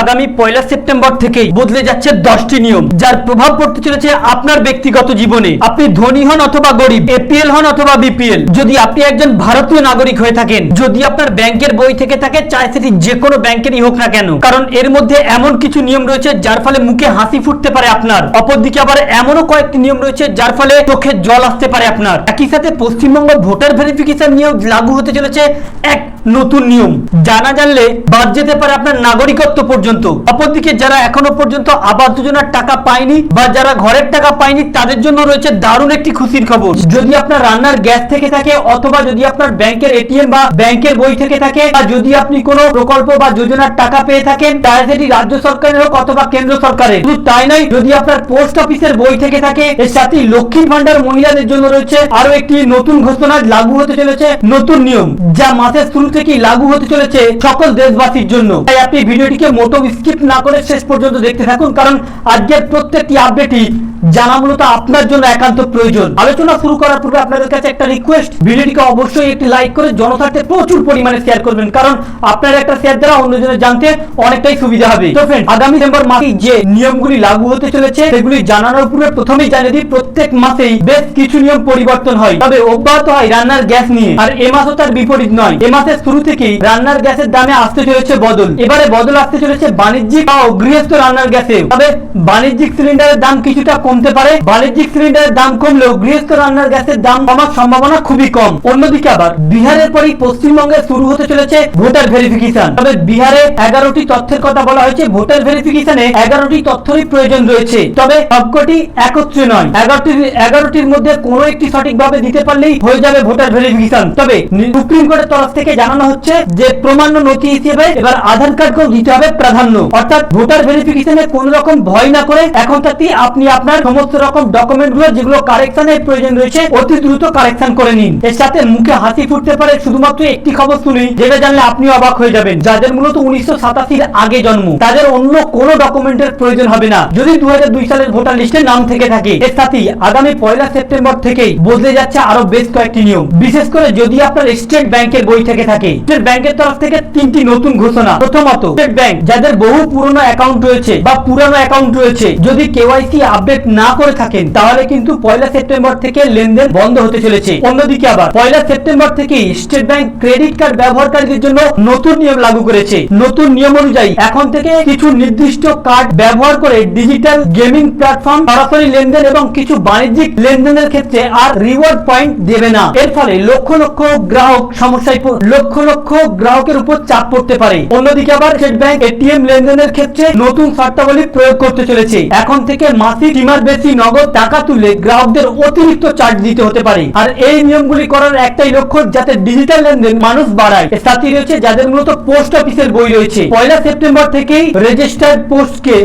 আগামী পয়লা সেপ্টেম্বর থেকেই বদলে যাচ্ছে দশটি নিয়ম, যার প্রভাব পড়তে চলেছে আপনার ব্যক্তিগত জীবনে। আপনি ধনী হন অথবা গরিব, এপিএল হন অথবা বিপিএল। যদি আপনি একজন ভারতীয় নাগরিক হয়ে থাকেন, যদি আপনার ব্যাংকের বই থেকে থাকে, চায় সেটি যে কোনো ব্যাংকেরই হোক না কেন। কারণ এর মধ্যে এমন কিছু নিয়ম রয়েছে, যার ফলে মুখে হাসি ফুটতে পারে আপনার। অপরদিকে আবার এমনও কয়েকটি নিয়ম রয়েছে, যার ফলে চোখে জল আসতে পারে আপনার। একই সাথে পশ্চিমবঙ্গ ভোটার ভেরিফিকেশন নিয়েও লাগু হতে চলেছে এক নতুন নিয়ম। জানা জানলে বাদ যেতে পারে আপনার নাগরিকত্ব পর্যন্ত। অপরদিকে যারা এখনও পর্যন্ত আবাস যোজনার টাকা পায়নি বা যারা ঘরের টাকা পায়নি, তাদের জন্য রয়েছে দারুণ একটি খুশির খবর। যদি আপনার রান্নার গ্যাস থেকে থাকে অথবা যদি আপনার ব্যাংকের এটিএম বা ব্যাংকের বই থেকে থাকে বা যদি আপনি কোনো প্রকল্প বা যোজনার টাকা পেয়ে থাকেন, তাহলে সেটি রাজ্য সরকারের হোক অথবা কেন্দ্র সরকারের। শুধু তাই নয়, যদি আপনার পোস্ট অফিসের বই থেকে থাকে, এর সাথে লক্ষ্মী ভান্ডার মহিলাদের জন্য রয়েছে আরও একটি নতুন ঘোষণা লাগু হতে চলেছে নতুন নিয়ম, যা মাসের শুরু থেকেই লাগু হতে চলেছে সকল দেশবাসীর জন্য। তাই আপনি ভিডিওটিকে মোটো স্কিপ না করে শেষ পর্যন্ত দেখতে থাকুন, কারণ আজকের প্রত্যেকটি আপডেটই জানা মূলত আপনার জন্য একান্ত প্রয়োজন। আলোচনা শুরু করার পূর্বে আপনাদের কাছে একটা রিকোয়েস্ট ভিডিওটিকে অবশ্যই একটি লাইক করে জনস্বার্থে প্রচুর পরিমাণে শেয়ার করবেন, কারণ আপনার একটা শেয়ার দ্বারা অন্যজনের জানতে অনেকটাই সুবিধা হবে। তো ফ্রেন্ড আগামী ডিসেম্বর মাসে যে নিয়মগুলি লাগু হতে চলেছে, সেগুলি জানানোর পূর্বে প্রথমেই জানিয়ে দিই, প্রত্যেক মাসেই বেশ কিছু নিয়ম পরিবর্তন হয়। তবে অব্যাহত হয় রান্নার গ্যাস নিয়ে, আর এ মাসও তার বিপরীত নয়। এ মাসের শুরু থেকেই রান্নার গ্যাসের দামে আসতে চলেছে বদল। এবারে বদল আসতে চলেছে বাণিজ্যিক বা গৃহস্থ রান্নার গ্যাসে। তবে বাণিজ্যিক সিলিন্ডারের দাম কিছুটা কমতে পারে। বাণিজ্যিক সিলিন্ডারের দাম কমলেও গৃহস্থ রান্নার গ্যাসের দাম কমার সম্ভাবনা খুবই কম। অন্যদিকে আবার বিহারের পরেই পশ্চিমবঙ্গে শুরু হতে চলেছে ভোটার ভেরিফিকেশন। তবে বিহারে এগারোটি তথ্যের কথা বলা হয়েছে, ভোটার ভেরিফিকেশনে এগারোটি তথ্যেরই প্রয়োজন রয়েছে। তবে সবকটি একত্রে নয়। এগারোটির এগারোটির মধ্যে কোনো একটি সঠিকভাবে দিতে পারলেই হয়ে যাবে ভোটার ভেরিফিকেশন। তবে সুপ্রিম কোর্টের তরফ থেকে জানানো হচ্ছে যে প্রমাণ্য নথি হিসেবে এবার আধার কার্ডকেও দিতে হবে প্রাধান্য। অর্থাৎ ভোটার ভেরিফিকেশনে কোন রকম ভয় না করে এখন থেকে আপনি আপনার সমস্ত রকম ডকুমেন্টগুলো যেগুলো কারেকশনের প্রয়োজন রয়েছে, অতি দ্রুত কারেকশন করে নিন। এর সাথে মুখে হাসি ফুটতে পারে, শুধুমাত্র একটি খবর শুনি যেটা জানলে আপনি অবাক হয়ে যাবেন। যাদের মূলত উনিশশো সাতাশির আগে জন্ম, তাদের অন্য কোনো ডকুমেন্টের প্রয়োজন হবে না। যদি দু সালের ভোটার লিস্টে নাম থেকে থাকে, এর সাথে আগামী পয়লা সেপ্টেম্বর থেকেই বদলে যাচ্ছে আরও বেশ কয়েকটি নিয়ম। বিশেষ করে যদি আপনার স্টেট ব্যাংকের বই থেকে থাকে, স্টেট ব্যাংকের তরফ থেকে তিনটি নতুন ঘোষণা। প্রথমত, স্টেট ব্যাংক, যাদের বহু পুরনো অ্যাকাউন্ট রয়েছে বা পুরানো অ্যাকাউন্ট রয়েছে, যদি কেওয়াইসি আপডেট না করে থাকেন, তাহলে কিন্তু পয়লা সেপ্টেম্বর থেকে লেনদেন বন্ধ হতে চলেছে। অন্যদিকে আবার, পয়লা সেপ্টেম্বর থেকেই স্টেট ব্যাংক ক্রেডিট কার্ড ব্যবহারকারীদের জন্য নতুন নিয়ম লাগু করেছে। নতুন নিয়ম অনুযায়ী, এখন থেকে কিছু নির্দিষ্ট কার্ড ব্যবহার করে ডিজিটাল গেমিং প্ল্যাটফর্ম সরাসরি লেনদেন এবং কিছু বাণিজ্যিক লেনদেনের ক্ষেত্রে আর রিওয়ার্ড পয়েন্ট দেবে না। এর ফলে লক্ষ লক্ষ গ্রাহক সমস্যায় লক্ষ লক্ষ গ্রাহকের উপর চাপ পড়তে পারে। অন্যদিকে আবার স্টেট ব্যাংক এটিএম লেনদেনের ক্ষেত্রে নতুন শর্তাবলী প্রয়োগ করতে চলেছে। এখন থেকে মাসিক সীমার বেশি নগদ টাকা তুললে গ্রাহকদের অতিরিক্ত চার্জ দিতে হতে পারে। আর এই নিয়মগুলি করার একটাই লক্ষ্য যাতে ডিজিটাল লেনদেন মানুষ বাড়ায়। সাথে রয়েছে যাদের মূলত পোস্ট অফিসের বই রয়েছে। পয়লা সেপ্টেম্বর থেকেই রেজিস্টার্ড পোস্টকে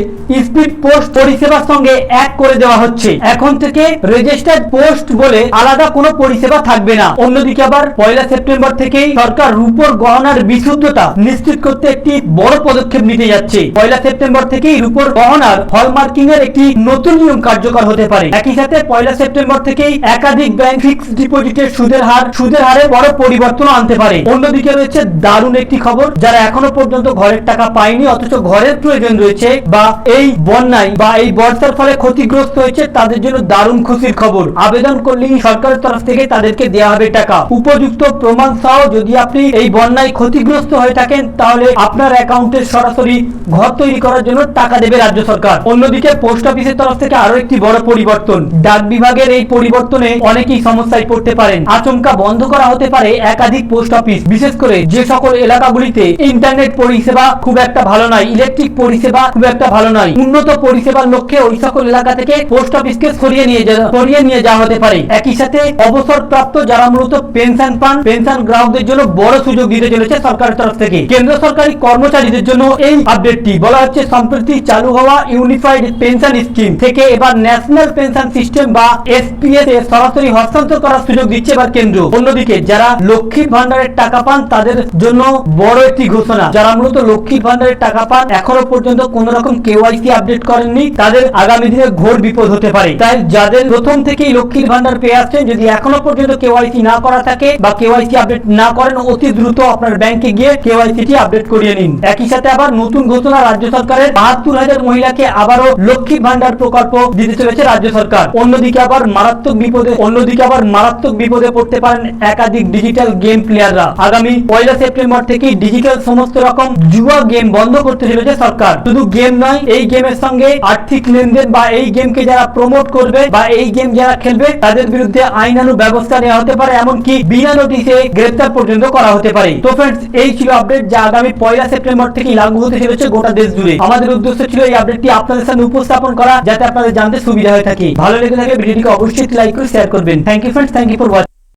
স্পিড পোস্ট পরিষেবার সঙ্গে এক করে দেওয়া হচ্ছে। এখন থেকে রেজিস্টার্ড পোস্ট বলে আলাদা কোনো পরিষেবা থাকবে না। অন্যদিকে আবার পয়লা সেপ্টেম্বর থেকেই সরকার রূপোর গহনার বিশুদ্ধতা নিশ্চিত করতে একটি বড় পদক্ষেপ নিতে যাচ্ছে। পয়লা সেপ্টেম্বর থেকেই রূপোর গহনার হলমার্কিং এর একটি নতুন নিয়ম কার্যকর হতে পারে। একই সাথে পয়লা সেপ্টেম্বর থেকেই একাধিক ব্যাংক ফিক্স ডিপোজিটের সুদের হার, সুদের হারে বড় পরিবর্তন আনতে পারে। অন্যদিকে রয়েছে দারুণ একটি খবর, যারা এখনও পর্যন্ত ঘরের টাকা পায়নি, অথচ ঘরের প্রয়োজন রয়েছে বা এই বন্যায় বা এই বর্ষার ফলে ক্ষতিগ্রস্ত হয়েছে, তাদের জন্য দারুণ খুশির খবর। আবেদন করলেই সরকারের তরফ থেকে তাদেরকে দেওয়া হবে টাকা। উপযুক্ত প্রমাণ সহ যদি আপনি এই বন্যায় ক্ষতিগ্রস্ত হয়ে থাকেন, তাহলে আপনার অ্যাকাউন্টে সরাসরি ঘর তৈরি করার জন্য টাকা দেবে রাজ্য সরকার। অন্যদিকে পোস্ট অফিসের তরফ থেকে আরও একটি বড় পরিবর্তন। ডাক বিভাগের এই পরিবর্তনে অনেকেই সমস্যায় পড়তে পারেন। আচমকা বন্ধ করা হতে পারে একাধিক পোস্ট অফিস। বিশেষ করে যে সকল এলাকাগুলিতে ইন্টারনেট পরিষেবা খুব একটা ভালো নয়, ইলেকট্রিক পরিষেবা খুব একটা ভালো নয়। উন্নত পরিষেবার লক্ষ্যে ওই সকল এলাকা থেকে পোস্ট অফিসকে সরিয়ে নিয়ে সরিয়ে নিয়ে যাওয়া হতে পারে। একই সাথে অবসরপ্রাপ্ত যারা মূলত পেনশন পান, পেনশন গ্রাহকদের জন্য বড় সুযোগ দিতে চলেছে সরকারের তরফ থেকে। কেন্দ্র সরকারি কর্মচারীদের জন্য এই আপডেটটি বলা হচ্ছে, সম্প্রতি চালু হওয়া ইউনিফাইড পেনশন স্কিম থেকে এবার ন্যাশনাল পেনশন সিস্টেম বা এসপিএস এ সরাসরি হস্তান্তর করার সুযোগ দিচ্ছে এবার কেন্দ্র। অন্যদিকে যারা লক্ষ্মীর ভান্ডারের টাকা পান, তাদের জন্য বড় একটি ঘোষণা। যারা মূলত লক্ষ্মীর ভান্ডারের টাকা পান, এখনও পর্যন্ত কোন রকম কেওয়াইসি আপডেট করেননি। তাদের আগামী দিনে ঘোর বিপদ হতে পারে। তাই যাদের প্রথম থেকেই লক্ষ্মীর ভান্ডার পেয়ে আসছেন, যদি এখনও পর্যন্ত কেওয়াইসি না করা থাকে বা কেওয়াইসি আপডেট না করেন, অতি দ্রুত আপনার ব্যাংকে গিয়ে কেওয়াইসি টি আপডেট করিয়ে নিন। একই সাথে আবার নতুন ঘোষণা রাজ্য সরকারের বাহাত্তর হাজার মহিলাকে আবারও লক্ষ্মী ভান্ডার প্রকল্প দিতে চলেছে রাজ্য সরকার। অন্যদিকে আবার মারাত্মক বিপদে, অন্যদিকে আবার মারাত্মক বিপদে পড়তে পারেন একাধিক ডিজিটাল গেম প্লেয়াররা আগামী পয়লা সেপ্টেম্বর থেকে ডিজিটাল সমস্ত রকম জুয়া গেম বন্ধ করতে চলেছে সরকার। শুধু গেম নয়, এই গেমের সঙ্গে আর্থিক লেনদেন বা এই গেমকে যারা প্রমোট করবে বা এই গেম যারা খেলবে, তাদের বিরুদ্ধে আইনানু ব্যবস্থা নেওয়া হতে পারে, এমনকি বিনা নোটিশে গ্রেফতার পর্যন্ত করা হতে পারে। তো ফ্রেন্ডস এই ছিল আপডেট যা আগামী পয়লা সেপ্টেম্বর থেকে লাগু হতে চলেছে গোটা দেশ জুড়ে। আমাদের উদ্দেশ্য ছিল এই আপডেটটি আপনাদের সামনে উপস্থাপন করা, যাতে আপনাদের জানতে সুবিধা হয়ে থাকে। ভালো লেগে থাকে, ভিডিওটিকে অবশ্যই লাইক করে শেয়ার করবেন। Thank you friends thank you for watching